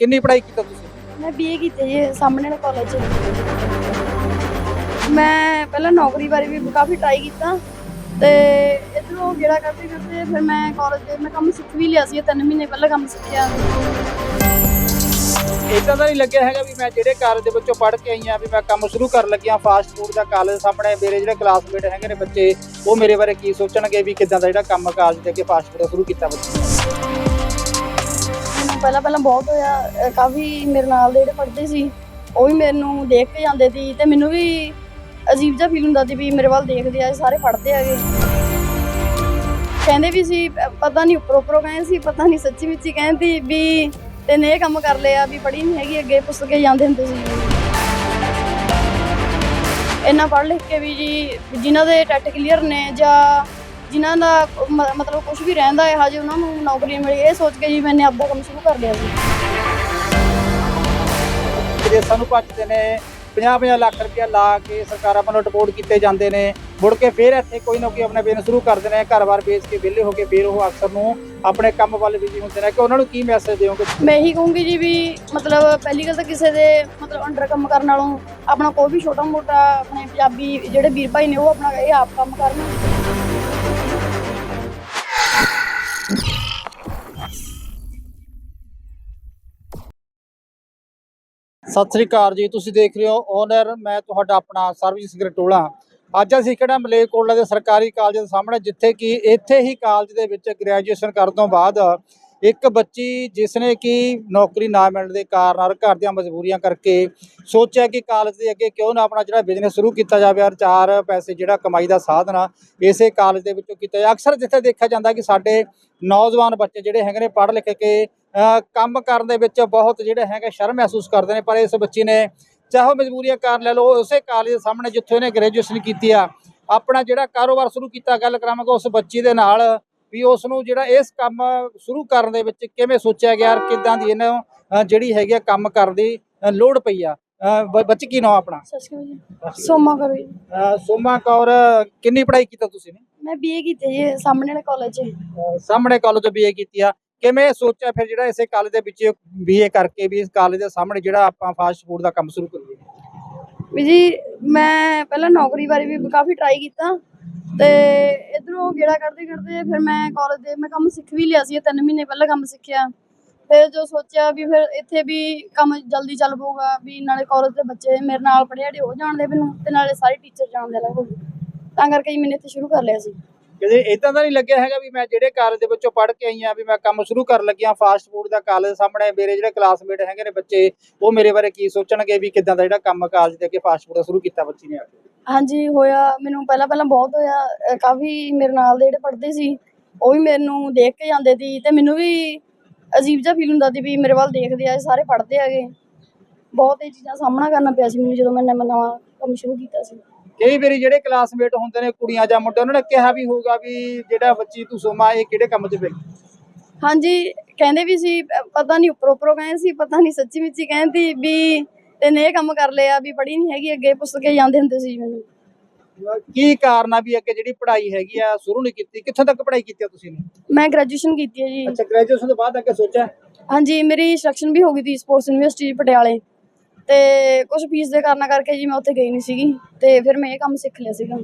ਕਿੰਨੀ ਪੜ੍ਹਾਈ ਕੀਤੀ ਤੁਸੀਂ? ਮੈਂ ਬੀਏ ਕੀਤੀ ਜੀ ਸਾਹਮਣੇ ਵਾਲੇ ਕਾਲਜ ਮੈਂ ਪਹਿਲਾਂ ਨੌਕਰੀ ਬਾਰੇ ਵੀ ਕਾਫੀ ਟਰਾਈ ਕੀਤਾ ਤੇ ਇਧਰੋਂ ਜਿਹੜਾ ਕਰਦੇ ਕਰਦੇ ਫਿਰ ਮੈਂ ਕਾਲਜ ਦੇ ਮੈਂ ਕੰਮ ਸਿੱਖ ਵੀ ਲਿਆ ਸੀ ਤਿੰਨ ਮਹੀਨੇ ਪਹਿਲਾਂ ਕੰਮ ਸਿੱਖਿਆ ਇਦਾਂ ਦਾ ਨਹੀਂ ਲੱਗਿਆ ਹੈਗਾ ਵੀ ਮੈਂ ਜਿਹੜੇ ਕਾਲਜ ਦੇ ਵਿੱਚੋਂ ਪੜ੍ਹ ਕੇ ਆਈ ਆ ਵੀ ਮੈਂ ਕੰਮ ਸ਼ੁਰੂ ਕਰਨ ਲੱਗਿਆ ਫਾਸਟ ਫੂਡ ਦਾ ਕਾਲਜ ਸਾਹਮਣੇ ਮੇਰੇ ਜਿਹੜੇ ਕਲਾਸਮੇਟ ਹੈਗੇ ਨੇ ਬੱਚੇ ਉਹ ਮੇਰੇ ਬਾਰੇ ਕੀ ਸੋਚਣਗੇ ਵੀ ਕਿਦਾਂ ਦਾ ਜਿਹੜਾ ਕੰਮ ਕਾਲਜ ਦੇ ਅੱਗੇ ਫਾਸਟ ਫੂਡ ਦਾ ਸ਼ੁਰੂ ਕੀਤਾ ਬੱਚੇ ਪਹਿਲਾਂ ਪਹਿਲਾਂ ਬਹੁਤ ਹੋਇਆ, ਅਹ ਕਾਫੀ ਮੇਰੇ ਨਾਲ ਦੇ ਜਿਹੜੇ ਪੜ੍ਹਦੇ ਸੀ, ਉਹ ਵੀ ਮੈਨੂੰ ਦੇਖ ਕੇ ਜਾਂਦੇ ਸੀ ਤੇ ਮੈਨੂੰ ਵੀ ਅਜੀਬ ਜਿਹਾ ਫੀਲ ਹੁੰਦਾ ਸੀ ਵੀ ਮੇਰੇ ਵੱਲ ਦੇਖਦੇ ਆ ਸਾਰੇ ਪੜ੍ਹਦੇ ਹੈਗੇ ਕਹਿੰਦੇ ਵੀ ਸੀ ਪ- ਪਤਾ ਨਹੀਂ ਉੱਪਰੋਂ ਉੱਪਰੋਂ ਕਹਿੰਦੇ ਸੀ, ਪਤਾ ਨਹੀਂ ਸੱਚੀ ਵਿੱਚ ਹੀ ਕਹਿੰਦੀ ਵੀ ਤੈਨੇ ਇਹ ਕੰਮ ਕਰ ਲਿਆ ਵੀ ਪੜ੍ਹੀ ਨਹੀਂ ਹੈਗੀ, ਅੱਗੇ ਪੁੱਛ ਕੇ ਜਾਂਦੇ ਹੁੰਦੇ ਸੀ। ਇੰਨਾ ਪੜ੍ਹ ਲਿਖ ਕੇ ਵੀ ਜੀ, ਜਿਨ੍ਹਾਂ ਦੇ ਟੈਟ ਕਲੀਅਰ ਨੇ ਜਾਂ ਜਿਨ੍ਹਾਂ ਦਾ ਮ- ਮਤਲਬ ਕੁਝ ਵੀ ਰਹਿੰਦਾ ਹੈ ਹਜੇ ਉਹਨਾਂ ਨੂੰ ਨੌਕਰੀ ਮਿਲੀ ਇਹ ਸੋਚ ਕੇ ਜੀ ਮੈंने ਆਪਦਾ ਕੰਮ ਸ਼ੁਰੂ ਕਰ ਲਿਆ ਸੀ ਵਿਦੇਸ਼ਾਂ ਨੂੰ ਭੱਜਦੇ ਨੇ 50-50 ਲੱਖ ਰੁਪਇਆ ਲਾ ਕੇ ਸਰਕਾਰਾਂ ਵੱਲੋਂ ਡਿਪੋਰਟ ਕੀਤੇ ਜਾਂਦੇ ਨੇ। ਮੁੜ ਕੇ ਫਿਰ ਇੱਥੇ ਕੋਈ ਨਾ ਕੋਈ ਆਪਣਾ ਬਿਜ਼ਨਸ ਸ਼ੁਰੂ ਕਰਦੇ ਨੇ ਘਰ-ਬਾਰ ਵੇਚ ਕੇ ਵਿਹਲੇ ਹੋ ਕੇ ਫਿਰ ਉਹ ਅਕਸਰ ਨੂੰ ਆਪਣੇ ਕੰਮ ਵੱਲ ਬਿਜ਼ੀ ਹੁੰਦੇ ਨੇ। ਕਿ ਉਹਨਾਂ ਨੂੰ ਕੀ ਮੈਸੇਜ ਦਿਓਗੇ? ਮੈਂ ਇਹੀ ਕਹੂੰਗੀ ਜੀ ਵੀ ਮਤਲਬ ਪਹਿਲੀ ਗੱਲ ਤਾਂ ਕਿਸੇ ਦੇ ਮਤਲਬ ਅੰਡਰ ਕੰਮ ਕਰਨ ਨਾਲੋਂ ਆਪਣਾ ਕੋਈ ਵੀ ਛੋਟਾ ਮੋਟਾ ਆਪਣੇ ਪੰਜਾਬੀ ਜਿਹੜੇ ਵੀਰ ਭਾਈ ਨੇ ਉਹ ਆਪਣਾ ਇਹ ਆਪ ਕੰਮ ਕਰਨ। ਸਤਿ ਸ੍ਰੀ ਅਕਾਲ ਜੀ, ਤੁਸੀਂ ਦੇਖ ਰਹੇ ਹੋ ਓਨਰ, ਮੈਂ ਤੁਹਾਡਾ ਆਪਣਾ ਸਰਬਜੀਤ ਸਿੰਘ ਰਟੋਲਾ ਅੱਜ ਅਸੀਂ ਕਿਹੜਾ ਮਲੇਰਕੋਟਲਾ ਦੇ ਸਰਕਾਰੀ ਕਾਲਜ ਦੇ ਸਾਹਮਣੇ, ਜਿੱਥੇ ਕਿ ਇੱਥੇ ਹੀ ਕਾਲਜ ਦੇ ਵਿੱਚ ਗ੍ਰੈਜੂਏਸ਼ਨ ਕਰਨ ਤੋਂ ਬਾਅਦ ਇੱਕ ਬੱਚੀ ਜਿਸ ਨੇ ਕਿ ਨੌਕਰੀ ਨਾ ਮਿਲਣ ਦੇ ਕਾਰਨ ਔਰ ਘਰ ਦੀਆਂ ਮਜਬੂਰੀਆਂ ਕਰਕੇ ਸੋਚਿਆ ਕਿ ਕਾਲਜ ਦੇ ਅੱਗੇ ਕਿਉਂ ਨਾ ਆਪਣਾ ਜਿਹੜਾ ਬਿਜ਼ਨਸ ਸ਼ੁਰੂ ਕੀਤਾ ਜਾਵੇ ਔਰ ਚਾਰ ਪੈਸੇ ਜਿਹੜਾ ਕਮਾਈ ਦਾ ਸਾਧਨ ਆ, ਇਸੇ ਕਾਲਜ ਦੇ ਵਿੱਚੋਂ ਕੀਤਾ ਜਾਵੇ। ਅਕਸਰ ਜਿੱਥੇ ਦੇਖਿਆ ਜਾਂਦਾ ਕਿ ਸਾਡੇ ਨੌਜਵਾਨ ਬੱਚੇ ਜਿਹੜੇ ਹੈਗੇ ਨੇ ਪੜ੍ਹ ਲਿਖ ਕੇ ਕੰਮ ਕਰਨ ਦੇ ਵਿੱਚ ਬਹੁਤ ਜਿਹੜੇ ਹੈਗੇ ਸ਼ਰਮ ਮਹਿਸੂਸ ਕਰਦੇ ਨੇ ਪਰ ਇਸ ਬੱਚੀ ਨੇ ਚਾਹੋ ਮਜਬੂਰੀਆਂ ਕਾਰਨ ਲੈ ਲਓ ਉਸੇ ਕਾਲਜ ਦੇ ਸਾਹਮਣੇ ਜਿੱਥੇ ਉਹਨੇ ਗ੍ਰੈਜੂਏਸ਼ਨ ਕੀਤੀ ਆ ਆਪਣਾ ਜਿਹੜਾ ਕਾਰੋਬਾਰ ਸ਼ੁਰੂ ਕੀਤਾ ਗੱਲ ਕਰਾਂਗੇ ਉਸ ਬੱਚੀ ਦੇ ਨਾਲ ਵੀ ਉਸ ਨੂੰ ਜਿਹੜਾ ਇਸ ਕੰਮ ਸ਼ੁਰੂ ਕਰਨ ਦੇ ਵਿੱਚ ਕਿਵੇਂ ਸੋਚਿਆ ਗਿਆ ਕਿਦਾਂ ਦੀ ਇਹਨੂੰ ਜਿਹੜੀ ਹੈਗੀ ਆ ਕੰਮ ਕਰਨ ਦੀ ਲੋੜ ਪਈ ਆ। ਬੱਚੀ ਕੀ ਨਾਮ ਆਪਣਾ? ਸੋਮਾ ਕਰੋ ਜੀ। ਸੋਮਾ ਕੌਰ ਕਿੰਨੀ ਪੜ੍ਹਾਈ ਕੀਤੀ ਤੁਸੀਂ? ਨੇ ਮੈਂ ਬੀਏ ਕੀਤੀ ਜੀ ਸਾਹਮਣੇ ਵਾਲੇ ਕਾਲਜ ਅਹ ਸਾਹਮਣੇ ਕਾਲਜ ਤੋਂ ਬੀਏ ਕੀਤੀ ਆ। ਕਿਵੇਂ ਸੋਚਿਆ ਫਿਰ ਜਿਹੜਾ ਇਸੇ ਕਾਲਜ ਦੇ ਵਿੱਚ ਬੀਏ ਕਰਕੇ ਵੀ ਇਸ ਕਾਲਜ ਦੇ ਸਾਹਮਣੇ ਜਿਹੜਾ ਆਪਾਂ ਫਾਸਟ ਫੂਡ ਦਾ ਕੰਮ ਸ਼ੁਰੂ ਕਰੀਏ? ਵੀ ਜੀ, ਮੈਂ ਪਹਿਲਾਂ ਨੌਕਰੀ ਬਾਰੇ ਵੀ ਕਾਫੀ ਟਰਾਈ ਕੀਤਾ ਤੇ ਇਧਰੋਂ ਗੇੜਾ ਕਰਦੇ ਕਰਦੇ ਫਿਰ ਮੈਂ ਕਾਲਜ ਦੇ ਮੈਂ ਕੰਮ ਸਿੱਖ ਵੀ ਲਿਆ ਸੀ ਤਿੰਨ ਮਹੀਨੇ ਪਹਿਲਾਂ ਕੰਮ ਸਿੱਖਿਆ। ਫਿਰ ਜੋ ਸੋਚਿਆ ਵੀ ਫਿਰ ਇੱਥੇ ਵੀ ਕੰਮ ਜਲਦੀ ਚੱਲ ਪਊਗਾ, ਵੀ ਨਾਲੇ ਕਾਲਜ ਦੇ ਬੱਚੇ ਮੇਰੇ ਨਾਲ ਪੜ੍ਹੇ ਜਿਹੜੇ ਉਹ ਜਾਣਦੇ ਮੈਨੂੰ ਤੇ ਨਾਲੇ ਸਾਰੇ ਟੀਚਰ ਜਾਣਦੇ ਲੱਗੋ ਤਾਂ ਕਰਕੇ ਜੀ ਮੈंने ਇੱਥੇ ਸ਼ੁਰੂ ਕਰ ਲਿਆ ਸੀ। ਕਿਤੇ ਇਦਾਂ ਦਾ ਨਹੀਂ ਲੱਗਿਆ ਹੈਗਾ ਵੀ ਮੈਂ ਜਿਹੜੇ ਕਾਲਜ ਦੇ ਵਿੱਚੋਂ ਪੜ੍ਹ ਕੇ ਆਈ ਆ ਵੀ ਮੈਂ ਕੰਮ ਸ਼ੁਰੂ ਕਰਨ ਲੱਗਿਆ ਫਾਸਟ ਫੂਡ ਦਾ ਕਾਲਜ ਸਾਹਮਣੇ ਮੇਰੇ ਜਿਹੜੇ ਕਲਾਸਮੇਟ ਹੈਗੇ ਨੇ ਬੱਚੇ, ਉਹ ਮੇਰੇ ਬਾਰੇ ਕੀ ਸੋਚਣਗੇ ਵੀ ਕਿਦਾਂ ਦਾ ਜਿਹੜਾ ਕੰਮ ਕਾਲਜ ਦੇ ਅੱਗੇ ਫਾਸਟ ਫੂਡ ਦਾ ਸ਼ੁਰੂ ਕੀਤਾ ਬੱਚੀ ਨੇ ਆ ਕੇ? ਹਾਂਜੀ, ਹੋਇਆ, ਮੈਨੂੰ ਪਹਿਲਾਂ ਪਹਿਲਾਂ ਬਹੁਤ ਹੋਇਆ ਕਾਫੀ ਮੇਰੇ ਨਾਲ ਦੇ ਜਿਹੜੇ ਪੜ੍ਹਦੇ ਸੀ, ਉਹ ਵੀ ਮੈਨੂੰ ਦੇਖ ਕੇ ਜਾਂਦੇ ਸੀ ਤੇ ਮੈਨੂੰ ਵੀ ਅਜੀਬ ਜਿਹਾ ਫੀਲ ਹੁੰਦਾ ਸੀ ਵੀ ਮੇਰੇ ਵੱਲ ਦੇਖਦੇ ਆ ਸਾਰੇ ਪੜ੍ਹਦੇ ਆਗੇ ਬਹੁਤ ਇਹ ਚੀਜ਼ਾਂ ਦਾ ਸਾਹਮਣਾ ਕਰਨਾ ਪਿਆ ਸੀ ਮੈਨੂੰ ਜਦੋਂ ਮੈਂ ਨਵਾਂ ਨਵਾਂ ਕੰਮ ਸ਼ੁਰੂ ਕੀਤਾ ਸੀ। ਕਈ ਵਾਰੀ ਜਿਹੜੇ ਕਲਾਸਮੇਟ ਹੁੰਦੇ ਨੇ ਕੁੜੀਆਂ ਜਾਂ ਮੁੰਡੇ ਉਹਨਾਂ ਨੇ ਕਿਹਾ ਵੀ ਹੋਊਗਾ ਵੀ ਜਿਹੜਾ ਬੱਚੀ ਤੂੰ ਸੋਮਾ ਇਹ ਕਿਹੜੇ ਕੰਮ 'ਚ ਪਈ ਹਾਂਜੀ ਕਹਿੰਦੇ ਵੀ ਸੀ ਪਤਾ ਨਹੀਂ ਉੱਪਰੋਂ ਉੱਪਰੋਂ ਕਹਿੰਦੇ ਸੀ ਪਤਾ ਨਹੀਂ ਸੱਚੀ ਵਿੱਚ ਕਹਿੰਦੀ ਵੀ ਤੈਨੇ ਇਹ ਕੰਮ ਕਰ ਲਿਆ ਵੀ ਪੜ੍ਹੀ ਨਹੀਂ ਹੈਗੀ ਅੱਗੇ ਪੁੱਛ ਕੇ ਜਾਂਦੇ ਹੁੰਦੇ ਸੀ ਮੈਨੂੰ। ਕੀ ਕਾਰਨ ਆ ਵੀ ਅੱਗੇ ਜਿਹੜੀ ਪੜ੍ਹਾਈ ਹੈਗੀ ਆ ਸ਼ੁਰੂ ਨਹੀਂ ਕੀਤੀ? ਕਿੱਥੋਂ ਤੱਕ ਪੜ੍ਹਾਈ ਕੀਤੀ ਆ ਤੁਸੀਂ ਨੇ ਮੈਂ ਗ੍ਰੈਜੂਏਸ਼ਨ ਕੀਤੀ ਹੈ ਜੀ। ਅੱਛਾ ਗ੍ਰੈਜੂਏਸ਼ਨ ਤੋਂ ਬਾਅਦ ਅੱਗੇ ਸੋਚਿਆ? ਹਾਂਜੀ ਮੇਰੀ ਸਿਲੈਕਸ਼ਨ ਵੀ ਹੋ ਗਈ ਸੀ ਸਪੋਰਟਸ ਯੂਨੀਵਰਸਿਟੀ ਪਟਿਆਲੇ। ਤੇ ਕੁਝ ਫੀਸ ਦੇ ਕਾਰਨਾਂ ਕਰਕੇ ਜੀ ਮੈਂ ਉੱਥੇ ਗਈ ਨਹੀਂ ਸੀਗੀ ਤੇ ਫਿਰ ਮੈਂ ਇਹ ਕੰਮ ਸਿੱਖ ਲਿਆ ਸੀਗਾ।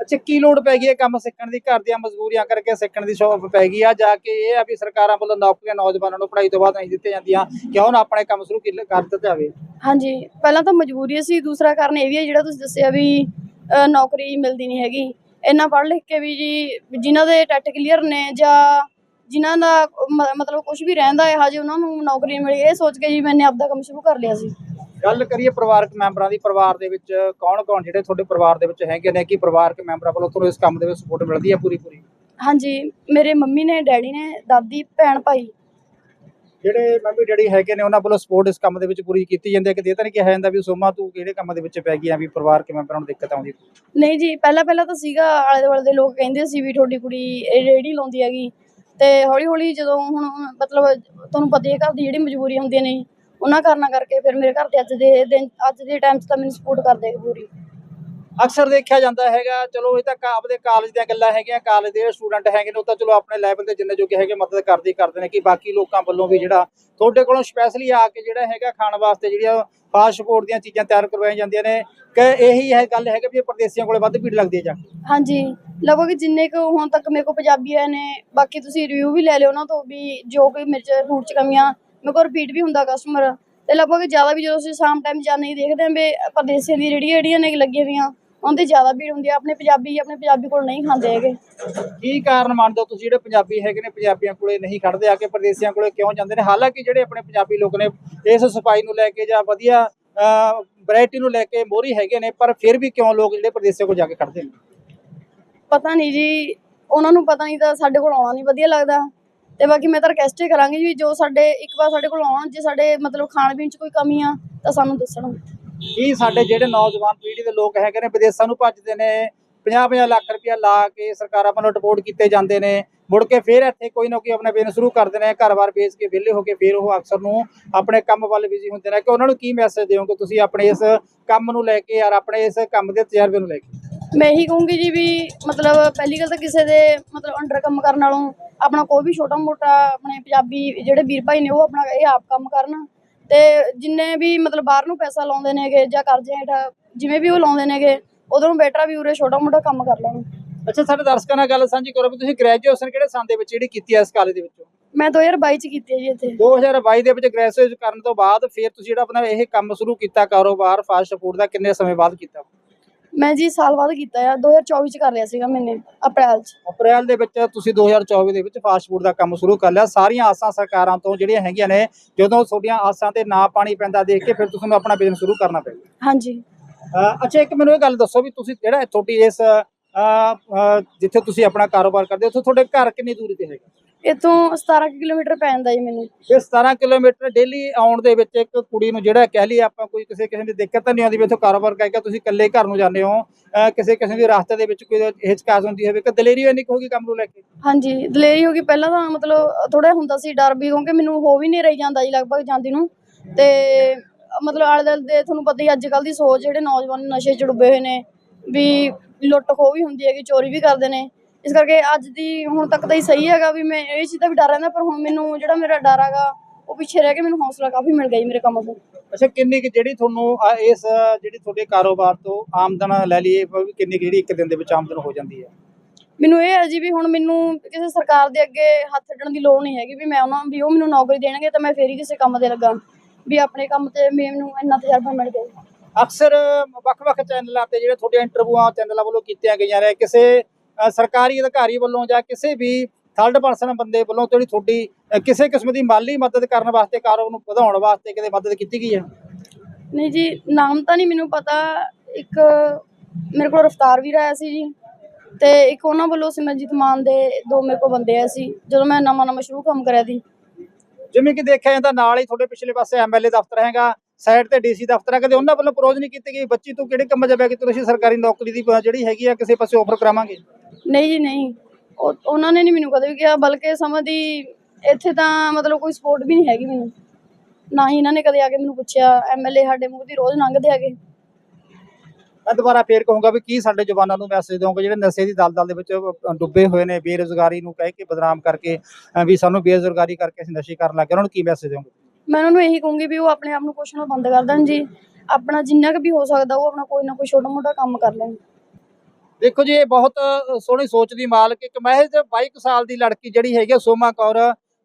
ਅੱਛਾ ਕੀ ਲੋੜ ਪੈ ਗਈ ਹੈ ਕੰਮ ਸਿੱਖਣ ਦੀ? ਘਰ ਦੀਆਂ ਮਜਬੂਰੀਆਂ ਕਰਕੇ ਸਿੱਖਣ ਦੀ ਸ਼ੌਕ ਪੈ ਗਈ ਆ ਜਾ ਕੇ ਇਹ ਆ ਵੀ ਸਰਕਾਰਾਂ ਵੱਲੋਂ ਨੌਕਰੀਆਂ ਨੌਜਵਾਨਾਂ ਨੂੰ ਪੜ੍ਹਾਈ ਤੋਂ ਬਾਅਦ ਨਹੀਂ ਦਿੱਤੀਆਂ ਜਾਂਦੀਆਂ ਕਿਉਂ ਨਾ ਆਪਣੇ ਕੰਮ ਸ਼ੁਰੂ ਕਰ ਦਿੱਤਾ ਜਾਵੇ? ਹਾਂਜੀ ਪਹਿਲਾਂ ਤਾਂ ਮਜਬੂਰੀ ਸੀ ਦੂਸਰਾ ਕਾਰਨ ਇਹ ਵੀ ਹੈ ਜਿਹੜਾ ਤੁਸੀਂ ਦੱਸਿਆ ਵੀ ਨੌਕਰੀ ਮਿਲਦੀ ਨਹੀਂ ਹੈਗੀ। ਇੰਨਾ ਪੜ੍ਹ ਲਿਖ ਕੇ ਵੀ ਜੀ ਜਿਨ੍ਹਾਂ ਦੇ ਟੈਟ ਕਲੀਅਰ ਨੇ ਜਾਂ ਜਿਨ੍ਹਾਂ ਦਾ ਮਤਲਬ ਕੁਝ ਵੀ ਰਹਿੰਦਾ ਹੈ ਹਜੇ ਉਹਨਾਂ ਨੂੰ ਨੌਕਰੀ ਮਿਲੀ ਇਹ ਸੋਚ ਕੇ ਜੀ ਮੈंने ਆਪਦਾ ਕੰਮ ਸ਼ੁਰੂ ਕਰ ਲਿਆ ਸੀ। ਗੱਲ ਕਰੀਏ ਪਰਿਵਾਰਕ ਮੈਂਬਰਾਂ ਦੀ ਪਰਿਵਾਰ ਦੇ ਵਿੱਚ ਕੌਣ ਕੌਣ ਜਿਹੜੇ ਤੁਹਾਡੇ ਪਰਿਵਾਰ ਦੇ ਵਿੱਚ ਹੈਗੇ ਨੇ ਕਿ ਪਰਿਵਾਰਕ ਮੈਂਬਰਾਂ ਵੱਲੋਂ ਤੁਹਾਨੂੰ ਇਸ ਕੰਮ ਦੇ ਵਿੱਚ ਸਪੋਰਟ ਮਿਲਦੀ ਹੈ ਪੂਰੀ ਪੂਰੀ? ਹਾਂਜੀ ਮੇਰੇ ਮੰਮੀ ਨੇ ਡੈਡੀ ਨੇ ਦਾਦੀ ਭੈਣ ਭਾਈ। ਜਿਹੜੇ ਮੰਮੀ ਡੈਡੀ ਹੈਗੇ ਨੇ ਉਹਨਾਂ ਵੱਲੋਂ ਸਪੋਰਟ ਇਸ ਕੰਮ ਦੇ ਵਿੱਚ ਪੂਰੀ ਕੀਤੀ ਜਾਂਦੀ ਹੈ। ਕਿ ਇਹ ਤਾਂ ਨਹੀਂ ਕਿਹਾ ਜਾਂਦਾ ਵੀ ਸੋਮਾ ਤੂੰ ਕਿਹੜੇ ਕੰਮ ਦੇ ਵਿੱਚ ਪੈ ਗਈ ਆ ਵੀ ਪਰਿਵਾਰਕ ਮੈਂਬਰਾਂ ਨੂੰ ਦਿੱਕਤ ਆਉਂਦੀ? ਨਹੀਂ ਜੀ ਪਹਿਲਾਂ ਪਹਿਲਾਂ ਤਾਂ ਸੀਗਾ ਆਲੇ ਦੁਆਲੇ ਦੇ ਲੋਕ ਕਹਿੰਦੇ ਸੀ ਵੀ ਤੁਹਾਡੀ ਕੁੜੀ ਇਹ ਰੇਹੜੀ ਲਾਉਂਦੀ ਹੈਗੀ। ਤੇ ਹੌਲੀ ਹੌਲੀ ਜਦੋਂ ਹੁਣ ਮਤਲਬ ਤੁਹਾਨੂੰ ਪਤਾ ਹੀ ਹੈ ਘਰ ਦੀ ਜਿਹੜੀ ਮਜਬੂਰੀਆਂ ਹੁੰਦੀਆਂ ਨੇ ਉਹਨਾਂ ਕਾਰਨਾਂ ਕਰਕੇ ਫਿਰ ਮੇਰੇ ਘਰ ਦੇ ਅੱਜ ਦੇ ਦਿਨ ਅੱਜ ਦੇ ਟਾਈਮ 'ਚ ਤਾਂ ਮੈਨੂੰ ਸਪੋਰਟ ਕਰਦੇ ਪੂਰੀ। ਅਕਸਰ ਦੇਖਿਆ ਜਾਂਦਾ ਹੈਗਾ ਚਲੋ ਇਹ ਤਾਂ ਕਾ- ਆਪਦੇ ਕਾਲਜ ਦੀਆਂ ਗੱਲਾਂ ਹੈਗੀਆਂ ਕਾਲਜ ਦੇ ਸਟੂਡੈਂਟ ਹੈਗੇ ਨੇ ਉਹ ਤਾਂ ਚਲੋ ਆਪਣੇ ਲੈਵਲ ਤੇ ਜਿੰਨੇ ਜੋਗੇ ਹੈਗੇ ਮਦਦ ਕਰਦੇ ਹੀ ਕਰਦੇ ਨੇ ਕਿ ਬਾਕੀ ਲੋਕਾਂ ਵੱਲੋਂ ਵੀ ਜਿਹੜਾ ਤੁਹਾਡੇ ਕੋਲੋਂ ਸਪੈਸ਼ਲੀ ਆ ਕੇ ਜਿਹੜਾ ਹੈਗਾ ਖਾਣ ਵਾਸਤੇ ਜਿਹੜੀਆਂ ਫਾਸਟ ਫੂਡ ਦੀਆਂ ਚੀਜ਼ਾਂ ਤਿਆਰ ਕਰਵਾਈਆਂ ਜਾਂਦੀਆਂ ਨੇ ਕਿ ਇਹੀ ਹੈ ਗੱਲ ਹੈਗਾ ਵੀ ਇਹ ਪਰਦੇਸੀਆਂ ਕੋਲੇ ਵੱਧ ਭੀੜ ਲੱਗਦੀ ਹੈ ਜਾ ਕੇ? ਹਾਂਜੀ ਲਗਭਗ ਜਿੰਨੇ ਕੁ ਹੁਣ ਤੱਕ ਮੇਰੇ ਕੋਲ ਪੰਜਾਬੀ ਆਏ ਨੇ ਬਾਕੀ ਤੁਸੀਂ ਰਿਵਿਊ ਵੀ ਲੈ ਲਿਓ ਉਹਨਾਂ ਤੋਂ ਵੀ ਜੋ ਕੋਈ ਮਿਰਚ ਫੂਡ ਚ ਕਮੀਆਂ ਮੇਰੇ ਕੋਲ ਰਿਪੀਟ ਵੀ ਹੁੰਦਾ ਕਸਟਮਰ ਤੇ ਲਗਭਗ ਜ਼ਿਆਦਾ ਵੀ ਜਦੋਂ ਅਸੀਂ ਸ਼ਾਮ ਟਾਈਮ ਜਾਂਦੇ ਹੀ ਦੇਖਦੇ ਹਾਂ ਵੀ ਪਰਦੇਸੀਆਂ ਦੀ ਜਿਹੜੀਆਂ ਜਿਹੜੀਆਂ ਨੇ ਲੱਗੀਆਂ ਹੋਈਆਂ ਉਹਨਾਂ ਦੀ ਜ਼ਿਆਦਾ ਭੀੜ ਹੁੰਦੀ ਆ। ਆਪਣੇ ਪੰਜਾਬੀ ਆਪਣੇ ਪੰਜਾਬੀ ਕੋਲ ਨਹੀਂ ਖਾਂਦੇ ਹੈਗੇ। ਕੀ ਕਾਰਨ ਮੰਨਦੇ ਹੋ ਤੁਸੀਂ ਜਿਹੜੇ ਪੰਜਾਬੀ ਹੈਗੇ ਨੇ ਪੰਜਾਬੀਆਂ ਕੋਲੇ ਨਹੀਂ ਖੜਦੇ ਆ ਕੇ ਪਰਦੇਸੀਆਂ ਕੋਲੇ ਕਿਉਂ ਜਾਂਦੇ ਨੇ? ਹਾਲਾਂਕਿ ਜਿਹੜੇ ਆਪਣੇ ਪੰਜਾਬੀ ਲੋਕ ਨੇ ਇਸ ਸਫ਼ਾਈ ਨੂੰ ਲੈ ਕੇ ਜਾਂ ਵਧੀਆ ਵੈਰਾਈਟੀ ਨੂੰ ਲੈ ਕੇ ਮੋਰੀ ਹੈਗੇ ਨੇ ਪਰ ਫਿਰ ਵੀ ਕਿਉਂ ਲੋਕ ਜਿਹੜੇ ਪਰਦੇਸੀਆਂ ਕੋਲ ਜਾ ਕੇ ਖੜਦੇ ਨੇ? ਪਤਾ ਨਹੀਂ ਜੀ ਉਹਨਾਂ ਨੂੰ ਪਤਾ ਨਹੀਂ ਤਾਂ ਸਾਡੇ ਕੋਲ ਆਉਣਾ ਨਹੀਂ ਵਧੀਆ ਲੱਗਦਾ। ਤੇ ਬਾਕੀ ਮੈਂ ਤਾਂ ਰਿਕਵੈਸਟ ਹੀ ਕਰਾਂਗੀ ਜੀ ਜੋ ਸਾਡੇ ਇੱਕ ਵਾਰ ਸਾਡੇ ਕੋਲ ਆਉਣ ਜੇ ਸਾਡੇ ਮਤਲਬ ਖਾਣ ਪੀਣ ਚ ਕੋਈ ਕਮੀ ਆ ਤਾਂ ਸਾਨੂੰ ਦੱਸਣ। ਕੀ ਸਾਡੇ ਜਿਹੜੇ ਨੌਜਵਾਨ ਪੀੜ੍ਹੀ ਦੇ ਲੋਕ ਹੈਗੇ ਨੇ ਵਿਦੇਸ਼ਾਂ ਨੂੰ ਭੱਜਦੇ ਨੇ 50-50 ਲੱਖ ਰੁਪਇਆ ਲਾ ਕੇ ਸਰਕਾਰਾਂ ਵੱਲੋਂ ਡਿਪੋਰਟ ਕੀਤੇ ਜਾਂਦੇ ਨੇ ਮੁੜ ਕੇ ਫਿਰ ਇੱਥੇ ਕੋਈ ਨਾ ਕੋਈ ਆਪਣਾ ਬਿਜ਼ਨਸ ਸ਼ੁਰੂ ਕਰਦੇ ਨੇ ਘਰ-ਬਾਰ ਵੇਚ ਕੇ ਵਿਹਲੇ ਹੋ ਕੇ ਫਿਰ ਉਹ ਅਕਸਰ ਨੂੰ ਆਪਣੇ ਕੰਮ ਵੱਲ ਬਿਜ਼ੀ ਹੁੰਦੇ ਨੇ। ਕਿ ਉਹਨਾਂ ਨੂੰ ਕੀ ਮੈਸੇਜ ਦਿਓਗੇ ਤੁਸੀਂ ਆਪਣੇ ਇਸ ਕੰਮ ਨੂੰ ਲੈ ਕੇ ਯਾਰ ਆਪਣੇ ਇਸ ਕੰਮ ਦੇ ਤਜਰਬੇ ਨੂੰ ਲੈ ਕੇ? ਮੈਂ ਇਹੀ ਕਹੂੰਗੀ ਜੀ ਵੀ ਮਤਲਬ ਪਹਿਲੀ ਗੱਲ ਤਾਂ ਕਿਸੇ ਦੇ ਮਤਲਬ ਅੰਡਰ ਕੰਮ ਕਰਨ ਨਾਲੋਂ ਆਪਣਾ ਕੋਈ ਵੀ ਛੋਟਾ ਮੋਟਾ ਆਪਣੇ ਪੰਜਾਬੀ ਜਿਹੜੇ ਵੀਰ ਭਾਈ ਨੇ ਉਹ ਆਪਣਾ ਇਹ ਆਪ ਕੰਮ ਕਰਨ। ਤੇ ਜਿੰਨੇ ਵੀ ਮਤਲਬ ਬਾਹਰ ਨੂੰ ਪੈਸਾ ਲਾਉਂਦੇ ਨੇਗੇ ਜਾਂ ਕਰਜ਼ੇ ਹੇਠ ਜਿਵੇਂ ਵੀ ਉਹ ਲਾਉਂਦੇ ਨੇਗੇ ਉਦੋਂ ਬੈਟਰ ਵੀ ਉਰੇ ਛੋਟਾ ਮੋਟਾ ਕੰਮ ਕਰ ਲੈਣ। ਅੱਛਾ ਸਾਡੇ ਦਰਸ਼ਕਾਂ ਨਾਲ ਗੱਲ ਸਾਂਝੀ ਕਰੋ ਵੀ ਤੁਸੀਂ ਗ੍ਰੈਜੂਏਸ਼ਨ ਕਿਹੜੇ ਸਾਲ ਦੇ ਵਿੱਚ ਜਿਹੜੀ ਕੀਤੀ ਹੈ ਇਸ ਕਾਲਜ ਦੇ ਵਿੱਚੋਂ? ਮੈਂ 2022 ਚ ਕੀਤੀ ਹੈ ਜੀ ਇੱਥੇ। 2022 ਦੇ ਵਿੱਚ ਗ੍ਰੈਜੂਏਸ਼ਨ ਕਰਨ ਤੋਂ ਬਾਅਦ ਫਿਰ ਤੁਸੀਂ ਜਿਹੜਾ ਆਪਣਾ ਇਹ ਕੰਮ ਸ਼ੁਰੂ ਕੀਤਾ ਕਾਰੋਬਾਰ ਫਾਸਟ ਫੂਡ ਦਾ ਕਿੰਨੇ ਸਮੇਂ ਬਾਅਦ ਕੀਤਾ? ਮੈਂ ਜੀ ਸਾਲ ਬਾਅਦ ਕੀਤਾ ਆ 2024 ਚ ਕਰ ਲਿਆ ਸੀਗਾ ਮੈਨੇ ਅਪ੍ਰੈਲ ਚ। ਅਪ੍ਰੈਲ ਦੇ ਵਿੱਚ ਤੁਸੀਂ 2024 ਦੇ ਵਿੱਚ ਫਾਸਟ ਫੂਡ ਦਾ ਕੰਮ ਸ਼ੁਰੂ ਕਰ ਲਿਆ। ਸਾਰੀਆਂ ਆਸਾਂ ਸਰਕਾਰਾਂ ਤੋਂ ਜਿਹੜੀਆਂ ਹੈਗੀਆਂ ਨੇ ਜਦੋਂ ਤੁਹਾਡੀਆਂ ਆਸਾਂ ਤੇ ਨਾ ਪਾਣੀ ਪੈਂਦਾ ਦੇਖ ਕੇ ਫਿਰ ਤੁਹਾਨੂੰ ਆਪਣਾ ਬਿਜ਼ਨਸ ਸ਼ੁਰੂ ਕਰਨਾ ਪਿਆ ਹਾਂਜੀ। ਅਹ ਅੱਛਾ ਇੱਕ ਮੈਨੂੰ ਇਹ ਗੱਲ ਦੱਸੋ ਵੀ ਤੁਸੀਂ ਜਿਹੜਾ ਤੁਹਾਡੀ ਇਸ ਅਹ, ਅਹ, ਜਿੱਥੇ ਤੁਸੀਂ ਆਪਣਾ ਕਾਰੋਬਾਰ ਕਰਦੇ ਹੋ ਉੱਥੇ ਤੁਹਾਡੇ ਘਰ ਕਿੰਨੀ ਦੂਰੀ ਤੇ ਹੈਗਾ? ਇੱਥੋਂ 17 ਕੁ ਕਿਲੋਮੀਟਰ ਪੈ ਜਾਂਦਾ ਜੀ ਮੈਨੂੰ। ਇਹ 17 ਕਿਲੋਮੀਟਰ ਡੇਲੀ ਆਉਣ ਦੇ ਵਿੱਚ ਇੱਕ ਕੁੜੀ ਨੂੰ ਜਿਹੜਾ ਕਹਿ ਲਈ ਆਪਾਂ ਕੋਈ ਕਿਸੇ ਕਿਸੇ ਦੀ ਦਿੱਕਤ ਤਾਂ ਨਹੀਂ ਆਉਂਦੀ ਵੀ ਇੱਥੋਂ ਕਾਰੋਬਾਰ ਕਰਕੇ ਤੁਸੀਂ ਇਕੱਲੇ ਘਰ ਨੂੰ ਜਾਂਦੇ ਹੋ ਅਹ ਕਿਸੇ ਕਿਸੇ ਦੇ ਰਸਤੇ ਦੇ ਵਿੱਚ ਕੋਈ ਹਿਚਕਾਸ ਹੁੰਦੀ ਹੋਵੇ ਕਿ ਦਲੇਰੀ ਇੰਨੀ ਕੁ ਹੋਗੀ ਕੰਮ ਨੂੰ ਲੈ ਕੇ? ਹਾਂਜੀ ਦਲੇਰੀ ਹੋ ਗਈ। ਪਹਿਲਾਂ ਤਾਂ ਮਤਲਬ ਥੋੜਾ ਹੁੰਦਾ ਸੀ ਡਰ ਵੀ ਕਿਉਂਕਿ ਮੈਨੂੰ ਹੋ ਵੀ ਨਹੀਂ ਰਹੀ ਜਾਂਦਾ ਜੀ ਲਗਭਗ ਜਾਂਦੀ ਨੂੰ। ਤੇ ਮਤਲਬ ਆਲੇ ਦੁਆਲੇ ਦੇ ਤੁਹਾਨੂੰ ਪਤਾ ਹੀ ਅੱਜ ਕੱਲ ਦੀ ਸੋਚ ਜਿਹੜੇ ਨੌਜਵਾਨ ਨਸ਼ੇ ਚ ਡੁੱਬੇ ਹੋਏ ਨੇ ਵੀ ਲੁੱਟ ਖੋਹ ਵੀ ਹੁੰਦੀ ਹੈਗੀ ਚੋਰੀ ਵੀ ਕਰਦੇ ਨੇ। ਇਸ ਕਰਕੇ ਅੱਜ ਦੀ ਹੁਣ ਤੱਕ ਤਾਂ ਹੀ ਸਹੀ ਹੈਗਾ ਵੀ ਮੈਂ ਇਹ ਚੀਜ਼ ਦਾ ਵੀ ਡਰ ਰਹਿੰਦਾ ਪਰ ਹੁਣ ਮੈਨੂੰ ਜਿਹੜਾ ਮੇਰਾ ਡਰ ਹੈਗਾ ਉਹ ਪਿੱਛੇ ਰਹਿ ਕੇ ਮੈਨੂੰ ਹੌਸਲਾ ਕਾਫੀ ਮਿਲ ਗਿਆ ਜੀ ਮੇਰੇ ਕੰਮ ਤੋਂ। ਅੱਛਾ ਕਿੰਨੀ ਕੁ ਜਿਹੜੀ ਤੁਹਾਨੂੰ ਇਸ ਜਿਹੜੀ ਤੁਹਾਡੇ ਕਾਰੋਬਾਰ ਤੋਂ ਆਮਦਨ ਲੈ ਲਈਏ ਵੀ ਕਿੰਨੀ ਕੁ ਜਿਹੜੀ ਇੱਕ ਦਿਨ ਦੇ ਵਿੱਚ ਆਮਦਨ ਹੋ ਜਾਂਦੀ ਹੈ? ਮੈਨੂੰ ਇਹ ਹੈ ਜੀ ਵੀ ਹੁਣ ਮੈਨੂੰ ਕਿਸੇ ਸਰਕਾਰ ਦੇ ਅੱਗੇ ਹੱਥ ਅੱਡਣ ਦੀ ਲੋੜ ਨਹੀਂ ਹੈਗੀ ਵੀ ਮੈਂ ਉਹਨਾਂ ਵੀ ਉਹ ਮੈਨੂੰ ਨੌਕਰੀ ਦੇਣਗੇ ਤਾਂ ਮੈਂ ਫੇਰ ਹੀ ਕਿਸੇ ਕੰਮ ਤੇ ਲੱਗਾ ਵੀ ਆਪਣੇ ਕੰਮ ਤੇ ਮੈਨੂੰ ਇੰਨਾ ਤਜਰਬਾ ਮਿਲ ਗਿਆ। ਅਕਸਰ ਵੱਖ-ਵੱਖ ਚੈਨਲਾਂ ਤੇ ਜਿਹੜੇ ਤੁਹਾਡੇ ਇੰਟਰਵਿਊਆਂ ਚੈਨਲਾਂ ਵੱਲੋਂ ਕੀਤੀਆਂ ਗਈਆਂ ਨੇ ਕਿਸੇ ਸਰਕਾਰੀ ਅਧਿਕਾਰੀ ਵੱਲੋਂ ਜਾਂ ਕਿਸੇ ਵੀ ਥਰਡ ਪਰਸਨ ਬੰਦੇ ਵੱਲੋਂ ਜਿਹੜੀ ਤੁਹਾਡੀ ਕਿਸੇ ਕਿਸਮ ਦੀ ਮਾਲੀ ਮਦਦ ਕਰਨ ਵਾਸਤੇ ਕਾਰੋਬਾਰ ਨੂੰ ਵਧਾਉਣ ਵਾਸਤੇ ਕਿਤੇ ਮਦਦ ਕੀਤੀ ਗਈ ਹੈ? ਨਹੀਂ ਜੀ ਨਾਮ ਤਾਂ ਨਹੀਂ ਮੈਨੂੰ ਪਤਾ। ਇੱਕ ਮੇਰੇ ਕੋਲ ਰਫਤਾਰ ਵੀਰ ਆਇਆ ਸੀ ਜੀ ਤੇ ਇੱਕ ਉਹਨਾਂ ਵੱਲੋਂ ਸਿਮਰਜੀਤ ਮਾਨ ਦੇ ਦੋ ਮੇਰੇ ਕੋਲ ਬੰਦੇ ਆਏ ਸੀ ਜਦੋਂ ਮੈਂ ਨਵਾਂ ਨਵਾਂ ਸ਼ੁਰੂ ਕੰਮ ਕਰਿਆ ਸੀ। ਜਿਵੇਂ ਕਿ ਦੇਖਿਆ ਜਾਂਦਾ ਨਾਲ ਹੀ ਤੁਹਾਡੇ ਪਿਛਲੇ ਪਾਸੇ ਐਮਐਲਏ ਦਫ਼ਤਰ ਹੈਗਾ। ਸਾਈਡ ਤੇ ਡੀਸੀ ਦਫ਼ਤਰ ਹੈ ਕਦੇ ਉਹਨਾਂ ਵੱਲੋਂ ਅਪਰੋਚ ਨਹੀਂ ਕੀਤੀ ਗਈ? ਬੱਚੀ ਤੂੰ ਕਿਹੜੇ ਕੰਮ 'ਚ ਪਿਆ ਕਿ ਤੁਸੀਂ ਸਰਕਾਰੀ ਨੌਕਰੀ ਦੀ ਜਿਹੜੀ ਹੈਗੀ ਆ ਕਿਸੇ ਪਾਸੇ ਆਫਰ ਕਰਾਵਾਂਗੇ? ਨਹੀਂ ਜੀ ਨਹੀਂ। ਉਹ- ਉਹਨਾਂ ਨੇ ਨਹੀਂ ਮੈਨੂੰ ਕਦੇ ਵੀ ਕਿਹਾ ਬਲਕਿ ਸਮਝ ਦੀ ਇੱਥੇ ਤਾਂ ਮਤਲਬ ਕੋਈ ਸਪੋਰਟ ਵੀ ਨਹੀਂ ਹੈਗੀ ਮੈਨੂੰ। ਨਾ ਹੀ ਇਹਨਾਂ ਨੇ ਕਦੇ ਆ ਕੇ ਮੈਨੂੰ ਪੁੱਛਿਆ ਐਮਐਲਏ ਸਾਡੇ ਮੂੰਹ ਦੀ ਰੋਜ਼ ਲੰਘਦੇ ਹੈਗੇ ਮੈਂ ਦੁਬਾਰਾ ਫੇਰ ਕਹੂੰਗਾ ਵੀ ਕੀ ਸਾਡੇ ਜਵਾਨਾਂ ਨੂੰ ਮੈਸੇਜ ਦਿਓਗੇ? ਜਿਹੜੇ ਨਸ਼ੇ ਦੀ ਦਲਦਲ ਦੇ ਵਿੱਚ ਡੁੱਬੇ ਹੋਏ ਨੇ ਬੇਰੁਜ਼ਗਾਰੀ ਨੂੰ ਕਹਿ ਕੇ ਬਦਨਾਮ ਕਰਕੇ ਵੀ ਸਾਨੂੰ ਬੇਰੁਜ਼ਗਾਰੀ ਕਰਕੇ ਅਸੀਂ ਨਸ਼ੇ ਕਰਨ ਲੱਗੇ ਉਹਨਾਂ ਨੂੰ ਕੀ ਮੈਸੇਜ ਦਿਓਗੇ? ਮੈਂ ਉਹਨਾਂ ਨੂੰ ਇਹੀ ਕਹੂੰਗੀ ਵੀ ਉਹ ਆਪਣੇ ਆਪ ਨੂੰ ਕੁਛ ਨਾ ਬੰਦ ਕਰ ਦੇਣ ਜੀ। ਆਪਣਾ ਜਿੰਨਾ ਕੁ ਵੀ ਹੋ ਸਕਦਾ, ਉਹ ਆਪਣਾ ਕੋਈ ਨਾ ਕੋਈ ਛੋਟਾ ਮੋਟਾ ਕੰਮ ਕਰ ਲੈਣ। ਦੇਖੋ ਜੀ, ਇਹ ਬਹੁਤ ਸੋਹਣੀ ਸੋਚ ਦੀ ਮਾਲਕ ਇੱਕ ਮਹਿਜ਼ 22 ਕੁ ਸਾਲ ਦੀ ਲੜਕੀ ਜਿਹੜੀ ਹੈਗੀ ਆ, ਸੋਮਾ ਕੌਰ,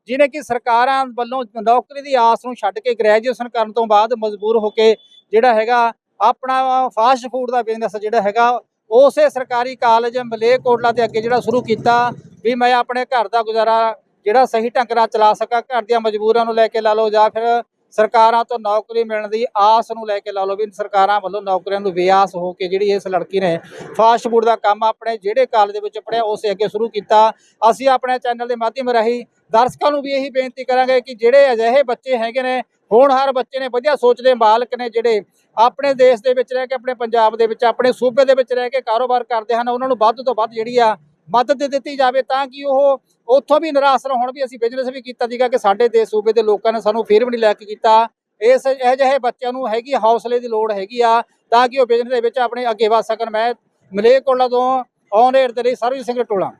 ਜਿਹਨੇ ਕਿ ਸਰਕਾਰਾਂ ਵੱਲੋਂ ਨੌਕਰੀ ਦੀ ਆਸ ਨੂੰ ਛੱਡ ਕੇ ਗ੍ਰੈਜੂਏਸ਼ਨ ਕਰਨ ਤੋਂ ਬਾਅਦ ਮਜਬੂਰ ਹੋ ਕੇ ਜਿਹੜਾ ਹੈਗਾ, ਆਪਣਾ ਫਾਸਟ ਫੂਡ ਦਾ ਬਿਜ਼ਨਸ ਜਿਹੜਾ ਹੈਗਾ, ਉਸੇ ਸਰਕਾਰੀ ਕਾਲਜ ਮਲੇਰਕੋਟਲਾ ਦੇ ਅੱਗੇ ਜਿਹੜਾ ਸ਼ੁਰੂ ਕੀਤਾ, ਵੀ ਮੈਂ ਆਪਣੇ ਘਰ ਦਾ ਗੁਜ਼ਾਰਾ ਜਿਹੜਾ ਸਹੀ ਢੰਗ ਨਾਲ ਚਲਾ ਸਕਾਂ, ਘਰ ਦੀਆਂ ਮਜਬੂਰਾਂ ਨੂੰ ਲੈ ਕੇ ਲਾ ਲਓ ਜਾਂ ਫਿਰ ਸਰਕਾਰਾਂ ਤੋਂ ਨੌਕਰੀ ਮਿਲਣ ਦੀ ਆਸ ਨੂੰ ਲੈ ਕੇ ਲਾ ਲਓ ਵੀ ਸਰਕਾਰਾਂ ਵੱਲੋਂ ਨੌਕਰੀਆਂ ਨੂੰ ਬੇਆਸ ਹੋ ਕੇ ਜਿਹੜੀ ਇਸ ਲੜਕੀ ਨੇ ਫਾਸਟ ਫੂਡ ਦਾ ਕੰਮ ਆਪਣੇ ਜਿਹੜੇ ਕਾਲਜ ਦੇ ਵਿੱਚ ਪੜਿਆ ਉਸੇ ਅੱਗੇ ਸ਼ੁਰੂ ਕੀਤਾ। ਅਸੀਂ ਆਪਣੇ ਚੈਨਲ ਦੇ ਮਾਧਿਅਮ ਰਾਹੀਂ ਦਰਸ਼ਕਾਂ ਨੂੰ ਵੀ ਇਹੀ ਬੇਨਤੀ ਕਰਾਂਗੇ ਕਿ ਜਿਹੜੇ ਅਜਿਹੇ ਬੱਚੇ ਹੈਗੇ ਨੇ, ਹੁਣ ਹਰ ਬੱਚੇ ਨੇ ਵਧੀਆ ਸੋਚਦੇ ਮਾਲਕ ਨੇ ਜਿਹੜੇ ਆਪਣੇ ਦੇਸ਼ ਦੇ ਵਿੱਚ ਰਹਿ ਕੇ, ਆਪਣੇ ਪੰਜਾਬ ਦੇ ਵਿੱਚ, ਆਪਣੇ ਸੂਬੇ ਦੇ ਵਿੱਚ ਰਹਿ ਕੇ ਕਾਰੋਬਾਰ ਕਰਦੇ ਹਨ, ਉਹਨਾਂ ਨੂੰ ਵੱਧ ਤੋਂ ਵੱਧ ਜਿਹੜੀ ਆ ਮਦਦ ਦਿੱਤੀ ਜਾਵੇ ਤਾਂ ਕਿ ਉਹ ਉੱਥੋਂ ਵੀ ਨਿਰਾਸ਼ ਨਾ ਹੋਣ ਵੀ ਅਸੀਂ ਬਿਜ਼ਨਸ ਵੀ ਕੀਤਾ ਸੀਗਾ ਕਿ ਸਾਡੇ ਦੇਸ਼ ਸੂਬੇ ਦੇ ਲੋਕਾਂ ਨੇ ਸਾਨੂੰ ਫੇਰ ਵੀ ਨਹੀਂ ਲੈ ਕੇ ਕੀਤਾ। ਇਸ ਇਹ ਜਿਹੇ ਬੱਚਿਆਂ ਨੂੰ ਹੈਗੀ ਹੌਸਲੇ ਦੀ ਲੋੜ ਹੈਗੀ ਆ ਤਾਂ ਕਿ ਉਹ ਬਿਜ਼ਨਸ ਦੇ ਵਿੱਚ ਆਪਣੇ ਅੱਗੇ ਵਧ ਸਕਣ। ਮੈਂ ਮਲੇਕੋਲਾ ਤੋਂ ਔਨ 에ਅਰ ਦੇ ਲਈ ਸਰਵਿਸ ਸਿੰਘ ਟੋਲਾ।